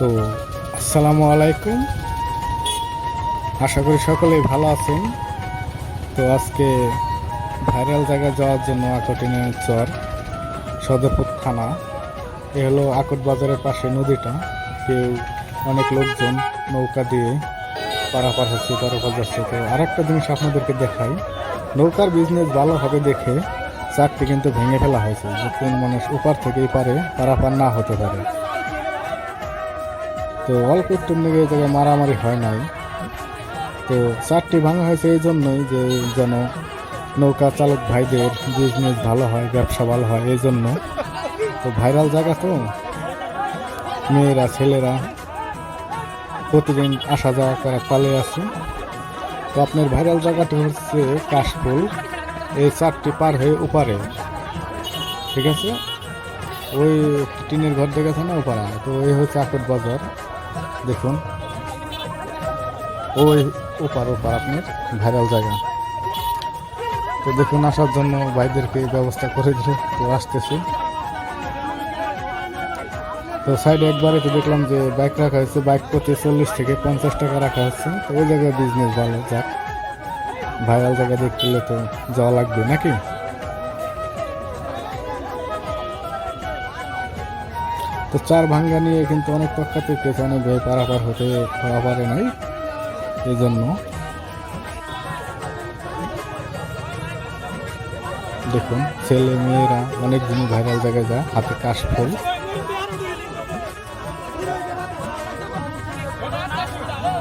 তো আসসালামু আলাইকুম। আশা করি সকলেই ভালো আছেন। তো আজকে ভাইরাল জায়গায় যাওয়ার জন্য আকটিনের চর, সদরপুর থানা। এ হলো আকট বাজারের পাশে নদীটা। কেউ অনেক লোকজন নৌকা দিয়ে পারাপার হচ্ছে পারাপার যাচ্ছে। তো আরেকটা জিনিস আপনাদেরকে দেখাই। নৌকার বিজনেস ভালো হবে দেখে চারটি কিন্তু ভেঙে ফেলা হয়েছে। যে কোন মানুষ উপার থেকেই পারে পারাপার না হতে পারে। তো অল্প একটু নিয়ে এই জায়গায় মারামারি হয় নাই। তো চারটি ভাঙা হয়েছে এই জন্যই যে যেন নৌকা চালক ভাইদের বিজনেস ভালো হয়, ব্যবসা ভালো হয় এই জন্য। তো ভাইরাল জায়গা তো। মেয়েরা, ছেলেরা প্রতিদিন আসা যাওয়া করা পালে আছে। তো আপনার ভাইরাল জায়গাটি হচ্ছে কাশফুল। এই চারটি পার হয়ে ওপারে। ঠিক আছে? ওই টিনের ঘর দেখেছে না? ওপারা। তো ওই হচ্ছে আকট বাজার। দেখুন। ওই ওপার ওপার আপনার ভাইরাল জায়গা। তো দেখুন, আসার জন্য ভাইদেরকে ব্যবস্থা করে দিল। তো আসতেছে। তো সাইডে একবারে তো দেখলাম যে বাইক রাখা হয়েছে। বাইক প্রতি চল্লিশ থেকে পঞ্চাশ টাকা রাখা হচ্ছে। তো ওই জায়গায় বিজনেস ভালো যাক। ভাইরাল জায়গা দেখতে তো যাওয়া লাগবে নাকি? তো চার ভাঙ্গা নিয়ে কিন্তু অনেক পক্ষাতে পেয়েছে অনেক ভয় পারাপার হতে হওয়া পারে নাই। এই জন্য দেখুন, ছেলে মেয়েরা অনেক দিনই ভাইরাল জায়গায় যায় হাতে কাশফুল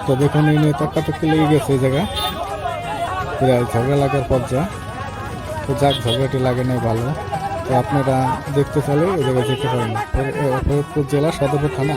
তো দেখুন, এই নিয়ে তক্কাতক্কি লেগে গেছে এই জায়গা। প্রায় ঝগড়া লাগার পর্যায়ে তো যাক, ঝগড়াটি লাগে নাই ভালো। আপনারা দেখতে চাইলে এ জায়গায় যেতে পারেন। জেলা সদরপুর থানা।